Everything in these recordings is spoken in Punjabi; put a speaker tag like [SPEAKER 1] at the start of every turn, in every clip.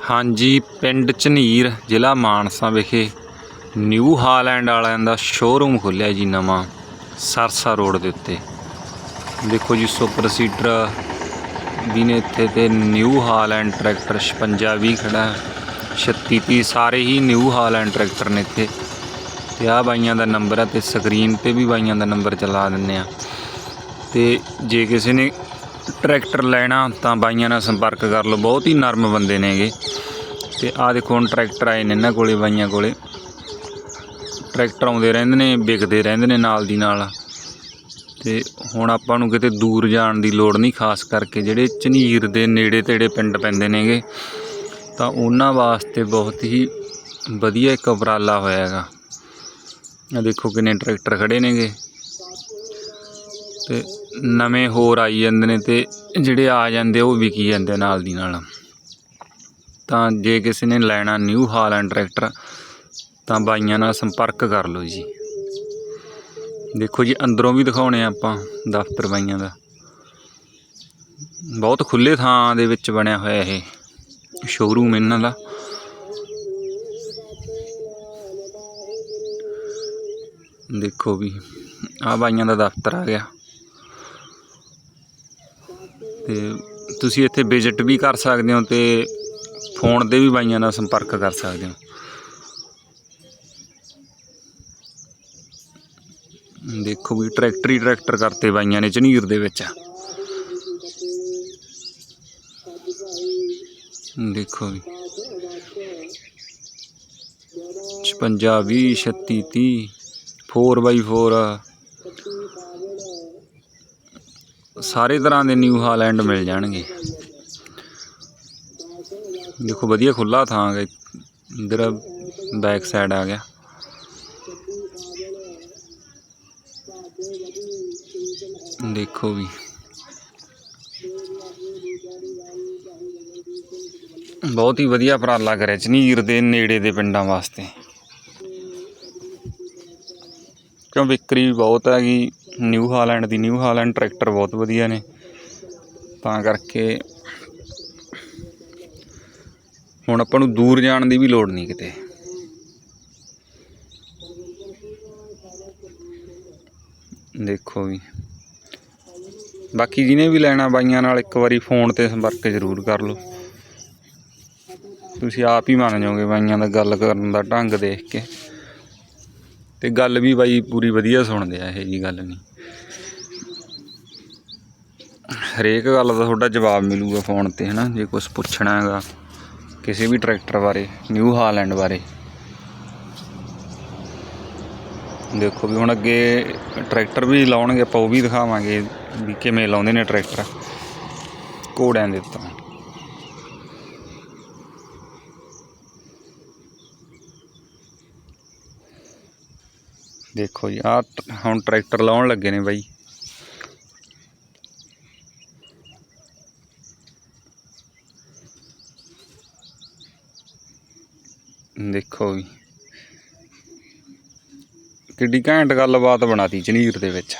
[SPEAKER 1] ਹਾਂਜੀ, ਪਿੰਡ ਝਨੀਰ, ਜ਼ਿਲ੍ਹਾ ਮਾਨਸਾ ਵਿਖੇ ਨਿਊ ਹਾਲੈਂਡ ਵਾਲਿਆਂ ਦਾ ਸ਼ੋਰੂਮ ਖੁੱਲਿਆ ਜੀ ਨਵਾਂ, ਸਰਸਾ ਰੋਡ ਦੇ ਉੱਤੇ। ਦੇਖੋ ਜੀ, ਸੁਪਰ ਸੀਡਰ ਵੀ ਨੇ ਇੱਥੇ ਤੇ ਨਿਊ ਹਾਲੈਂਡ ਟਰੈਕਟਰ 5620 ਖੜਾ 3630 ਸਾਰੇ ਹੀ ਨਿਊ ਹਾਲੈਂਡ ਟਰੈਕਟਰ ਨੇ ਇੱਥੇ। ਤੇ ਆਹ ਬਾਈਆਂ ਦਾ ਨੰਬਰ ਹੈ ਤੇ ਸਕਰੀਨ ਤੇ ਵੀ ਬਾਈਆਂ ਦਾ ਨੰਬਰ ਚਲਾ ਦਿੰਨੇ ਆ। ਤੇ ਜੇ ਕਿਸੇ ਨੇ ਟਰੈਕਟਰ ਲੈਣਾ, ਤਾਂ ਬਾਈਆਂ ਨਾਲ ਸੰਪਰਕ ਕਰ ਲਓ। ਬਹੁਤ ਹੀ ਨਰਮ ਬੰਦੇ ਨੇਗੇ ਤੇ ਆਹ ਦੇਖੋ ਹੁਣ ਟਰੈਕਟਰ ਆਏ ਨੇ ਇਹਨਾਂ ਕੋਲੇ, ਬਾਈਆਂ ਕੋਲੇ। ਟਰੈਕਟਰ ਆਉਂਦੇ ਰਹਿੰਦੇ ਨੇ, ਵਿਕਦੇ ਰਹਿੰਦੇ ਨੇ ਨਾਲ ਦੀ ਨਾਲ। ਤੇ ਹੁਣ ਆਪਾਂ ਨੂੰ ਕਿਤੇ ਦੂਰ ਜਾਣ ਦੀ ਲੋੜ ਨਹੀਂ, ਖਾਸ ਕਰਕੇ ਜਿਹੜੇ ਝਨੀਰ ਦੇ ਨੇੜੇ ਤੇੜੇ ਪਿੰਡ ਪੈਂਦੇ ਨੇਗੇ। ਤਾਂ ਉਹਨਾਂ ਵਾਸਤੇ ਬਹੁਤ ਹੀ ਵਧੀਆ ਇੱਕ ਉਪਰਾਲਾ ਹੋਇਆ ਹੈਗਾ। ਆ ਦੇਖੋ ਕਿੰਨੇ ਟਰੈਕਟਰ ਖੜੇ ਨੇਗੇ। ਤੇ ਨਵੇਂ ਹੋਰ ਆਈ ਜਾਂਦੇ ਨੇ ਤੇ ਜਿਹੜੇ ਆ ਜਾਂਦੇ ਉਹ ਵਿਕੀ ਜਾਂਦੇ ਨਾਲ ਦੀ ਨਾਲ। ਤਾਂ ਜੇ ਕਿਸੇ ਨੇ ਲੈਣਾ ਨਿਊ ਹਾਲੈਂਡ ਟਰੈਕਟਰ ਤਾਂ ਬਾਈਆਂ ਨਾਲ ਸੰਪਰਕ ਕਰ ਲਓ ਜੀ। ਦੇਖੋ ਜੀ, ਅੰਦਰੋਂ ਵੀ ਦਿਖਾਉਣੇ ਆਪਾਂ ਦਫ਼ਤਰ ਬਾਈਆਂ ਦਾ। ਬਹੁਤ ਖੁੱਲੇ ਥਾਂ ਦੇ ਵਿੱਚ ਬਣਿਆ ਹੋਇਆ ਇਹ ਸ਼ੋਰੂਮ ਇਹਨਾਂ ਦਾ। ਦੇਖੋ ਵੀ ਆ ਬਾਈਆਂ ਦਾ ਦਫ਼ਤਰ ਆ ਗਿਆ। ਤੇ ਤੁਸੀਂ ਇੱਥੇ ਵਿਜ਼ਿਟ ਵੀ ਕਰ ਸਕਦੇ ਹੋ ਤੇ ਫੋਨ ਤੇ ਵੀ ਬਾਈਆਂ ਨਾਲ ਸੰਪਰਕ ਕਰ ਸਕਦੇ ਹੋ। ਦੇਖੋ ਵੀ ਟਰੈਕਟਰ ਹੀ ਟਰੈਕਟਰ ਕਰਤੇ ਬਾਈਆਂ ਨੇ ਝਨੀਰ ਦੇ ਵਿੱਚ। ਦੇਖੋ ਵੀ। 56 20 36 30 4x4 ਸਾਰੇ ਤਰ੍ਹਾਂ ਦੇ ਨਿਊ ਹਾਲੈਂਡ ਮਿਲ ਜਾਣਗੇ। ਦੇਖੋ, ਵਧੀਆ ਖੁੱਲਾ ਥਾਂ ਹੈ। ਇਧਰ ਬੈਕ ਸਾਈਡ ਆ ਗਿਆ। ਦੇਖੋ ਵੀ। ਬਹੁਤ ਹੀ ਵਧੀਆ ਉਪਰਾਲਾ ਕਰਿਆ ਝਨੀਰ ਦੇ ਨੇੜੇ ਦੇ ਪਿੰਡਾਂ ਵਾਸਤੇ। ਕਿਉਂ, ਵਿਕਰੀ ਵੀ ਬਹੁਤ ਹੈਗੀ। ਨਿਊ ਹਾਲੈਂਡ ਦੀ ਨਿਊ ਹਾਲੈਂਡ ਟਰੈਕਟਰ ਬਹੁਤ ਵਧੀਆ ਨੇ। ਤਾਂ ਕਰਕੇ ਹੁਣ ਆਪਾਂ ਨੂੰ ਦੂਰ ਜਾਣ ਦੀ ਵੀ ਲੋੜ ਨਹੀਂ ਕਿਤੇ। ਦੇਖੋ ਵੀ। ਬਾਕੀ ਜਿਹਨੇ ਵੀ ਲੈਣਾ ਬਾਈਆਂ ਨਾਲ ਇੱਕ ਵਾਰੀ ਫੋਨ ਤੇ ਸੰਪਰਕ ਜ਼ਰੂਰ ਕਰ ਲਓ। ਤੁਸੀਂ ਆਪ ਹੀ ਮੰਨ ਜਾਓਗੇ ਬਾਈਆਂ ਦਾ ਗੱਲ ਕਰਨ ਦਾ ਢੰਗ ਦੇਖ ਕੇ। ਤੇ ਗੱਲ ਵੀ ਬਾਈ ਪੂਰੀ ਵਧੀਆ ਸੁਣਦੇ ਆ, ਇਹ ਜੀ ਗੱਲ ਨਹੀਂ। ਹਰੇਕ ਗੱਲ ਦਾ ਤੁਹਾਡਾ ਜਵਾਬ ਮਿਲੂਗਾ ਫੋਨ ਤੇ, ਹਨਾ, ਜੇ ਕੁਝ ਪੁੱਛਣਾ ਹੈਗਾ, ਕਿਸੇ ਵੀ ਟਰੈਕਟਰ ਬਾਰੇ, ਨਿਊ ਹਾਲੈਂਡ ਬਾਰੇ। ਦੇਖੋ ਵੀ ਹੁਣ ਅੱਗੇ ਟਰੈਕਟਰ ਵੀ ਲਾਉਣਗੇ, ਆਪਾਂ ਉਹ ਵੀ ਦਿਖਾਵਾਂਗੇ ਵੀ ਕਿਵੇਂ ਲਾਉਂਦੇ ਨੇ ਟਰੈਕਟਰ। ਘੋੜਿਆਂ ਦੇ ਉੱਤੇ। ਦੇਖੋ ਜੀ ਆ ਹੁਣ ਟਰੈਕਟਰ ਲਾਉਣ ਲੱਗੇ ਨੇ ਬਾਈ। ਦੇਖੋ ਵੀ ਕਿੱਡੀ ਘੈਂਟ ਗੱਲਬਾਤ ਬਣਾਤੀ ਝਨੀਰ ਦੇ ਵਿੱਚ।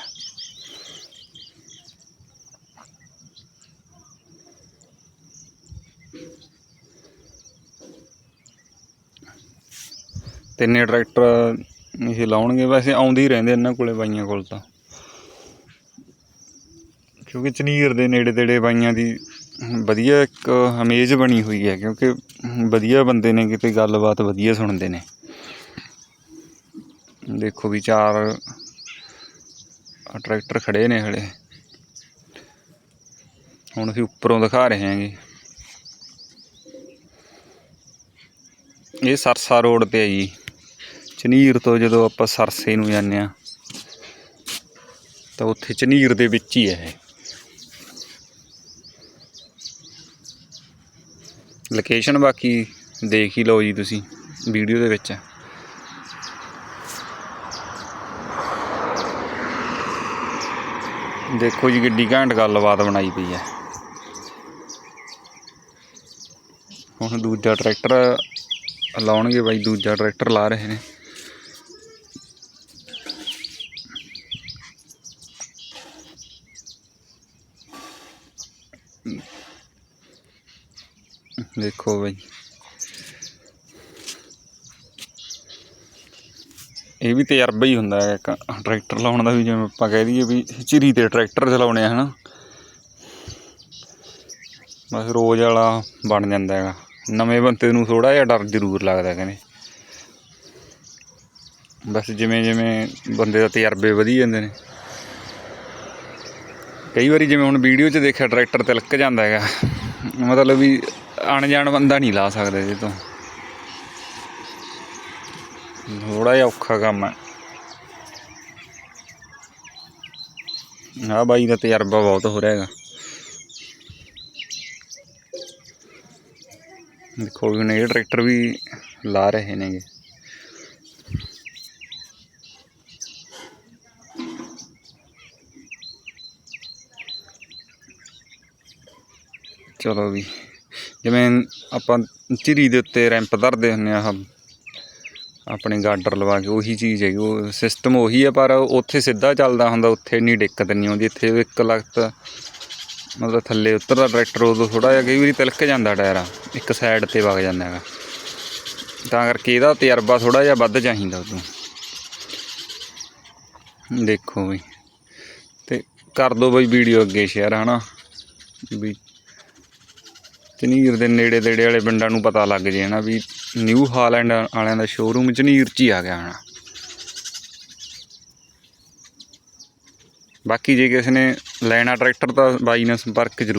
[SPEAKER 1] ਤਿੰਨੇ ਟਰੈਕਟਰ ਇਹ ਲਾਉਣਗੇ, ਵੈਸੇ ਆਉਂਦੇ ਹੀ ਰਹਿੰਦੇ ਇਹਨਾਂ ਕੋਲੇ ਬਾਈਆਂ ਕੋਲ ਤਾਂ। ਕਿਉਂਕਿ ਝਨੀਰ ਦੇ ਨੇੜੇ ਤੇੜੇ ਬਾਈਆਂ ਦੀ ਵਧੀਆ ਇੱਕ ਹਮੇਜ ਬਣੀ ਹੋਈ ਹੈ, ਕਿਉਂਕਿ ਵਧੀਆ ਬੰਦੇ ਨੇ ਕਿਤੇ ਗੱਲਬਾਤ ਵਧੀਆ ਸੁਣਦੇ ਨੇ। ਦੇਖੋ ਵੀ ਚਾਰ ਟਰੈਕਟਰ ਖੜੇ ਨੇ ਹਲੇ। ਹੁਣ ਅਸੀਂ ਉੱਪਰੋਂ ਦਿਖਾ ਰਹੇ ਹਾਂਗੇ। ਇਹ ਸਰਸਾ ਰੋਡ ਤੇ ਹੈ ਜੀ। ਝਨੀਰ ਤੋਂ ਜਦੋਂ ਆਪਾਂ ਸਰਸੇ ਨੂੰ ਜਾਂਦੇ ਆ ਤਾਂ ਉੱਥੇ ਝਨੀਰ ਦੇ ਵਿੱਚ ਹੀ ਹੈ ਲੋਕੇਸ਼ਨ ਬਾਕੀ ਦੇਖ ਹੀ ਲਓ ਜੀ ਤੁਸੀਂ, ਵੀਡੀਓ ਦੇ ਵਿੱਚ। ਦੇਖੋ ਜੀ ਕਿੱਡੀ ਘੈਂਟ ਗੱਲਬਾਤ ਬਣਾਈ ਪਈ ਹੈ। ਹੁਣ ਦੂਜਾ ਟਰੈਕਟਰ ਲਾਉਣਗੇ ਬਾਈ, ਦੂਜਾ ਟਰੈਕਟਰ ਲਾ ਰਹੇ ਨੇ। ਦੇਖੋ ਬਈ। ਇਹ ਵੀ ਤਜਰਬਾ ਹੀ ਹੁੰਦਾ ਹੈ ਟਰੈਕਟਰ ਲਾਉਣ ਦਾ ਵੀ, ਜਿਵੇਂ ਆਪਾਂ ਕਹਿ ਦਈਏ ਵੀ ਝਿਰੀ ਤੇ ਟਰੈਕਟਰ ਚਲਾਉਣੇ ਆ, ਹਨਾ। ਬਸ ਰੋਜ਼ ਵਾਲਾ ਬਣ ਜਾਂਦਾ ਹੈਗਾ। ਨਵੇਂ ਬੰਦੇ ਨੂੰ ਥੋੜਾ ਜਿਹਾ ਡਰ ਜ਼ਰੂਰ ਲੱਗਦਾ ਕਹਿੰਦੇ। ਬਸ ਜਿਵੇਂ ਜਿਵੇਂ ਬੰਦੇ ਦਾ ਤਜਰਬੇ ਵਧੀ ਜਾਂਦੇ ਨੇ। ਕਈ ਵਾਰੀ ਜਿਵੇਂ ਹੁਣ ਵੀਡੀਓ 'ਚ ਦੇਖਿਆ, ਟਰੈਕਟਰ 'ਤੇ ਲੱਕ ਜਾਂਦਾ ਹੈਗਾ। ਮਤਲਬ ਵੀ ਅਣਜਾਣ ਬੰਦਾ ਨਹੀਂ ਲਾ ਸਕਦਾ ਇਹਦੇ ਤੋਂ। ਥੋੜਾ ਜਿਹਾ ਔਖਾ ਕੰਮ ਹੈ। ਆ ਬਾਈ ਦਾ ਤਜਰਬਾ ਬਹੁਤ ਹੋ ਰਿਹਾ ਹੈਗਾ। ਦੇਖੋ ਵੀ ਨੇ ਟਰੈਕਟਰ ਵੀ ਲਾ ਰਹੇ ਨੇਗੇ। ਚਲੋ ਵੀ। ਜਿਵੇਂ ਆਪਾਂ ਝਿਰੀ ਦੇ ਉੱਤੇ ਰੈਂਪ ਧਰਦੇ ਹੁੰਦੇ ਆ ਆਹ ਆਪਣੇ ਗਾਡਰ ਲਵਾ ਕੇ ਉਹੀ ਚੀਜ਼ ਹੈਗੀ, ਉਹ ਸਿਸਟਮ ਉਹੀ ਹੈ, ਪਰ ਉੱਥੇ ਸਿੱਧਾ ਚੱਲਦਾ ਹੁੰਦਾ, ਉੱਥੇ ਇੰਨੀ ਦਿੱਕਤ ਨਹੀਂ ਆਉਂਦੀ, ਇੱਥੇ ਇੱਕ ਲਖਤ ਮਤਲਬ ਥੱਲੇ ਉਤਰਦਾ, ਟਰੈਕਟਰ ਉਦੋਂ ਥੋੜਾ ਜਿਹਾ ਕਈ ਵਾਰੀ ਤਿਲਕ ਜਾਂਦਾ ਟਾਇਰ, ਇੱਕ ਸਾਈਡ ਤੇ ਵਗ ਜਾਂਦਾ ਹੈਗਾ। ਤਾਂ ਕਰਕੇ ਇਹਦਾ ਤਜਰਬਾ ਥੋੜਾ ਜਿਹਾ ਵੱਧ ਚਾਹੀਦਾ ਉਦੋਂ। ਦੇਖੋ ਵੀ ਤੇ ਕਰ ਦੋ ਬਈ ਵੀਡੀਓ ਅੱਗੇ ਸ਼ੇਅਰ ਹਨਾ? ਵੀ ਝਨੀਰ ਦੇ ਨੇੜੇ ਤੇੜੇ ਵਾਲੇ ਪਿੰਡਾਂ ਨੂੰ ਪਤਾ ਲੱਗ ਜੇ ਨਾ ਵੀ ਨਿਊ ਹਾਲੈਂਡ ਵਾਲਿਆਂ ਦਾ ਸ਼ੋਰੂਮ ਝਨੀਰ 'ਚ ਹੀ ਆ ਗਿਆ ਹਨਾ। ਬਾਕੀ ਜੇ ਕਿਸੇ ਨੇ ਲੈਣਾ ਟਰੈਕਟਰ ਤਾਂ ਬਾਈ ਨਾਲ ਸੰਪਰਕ ਜ਼ਰੂਰ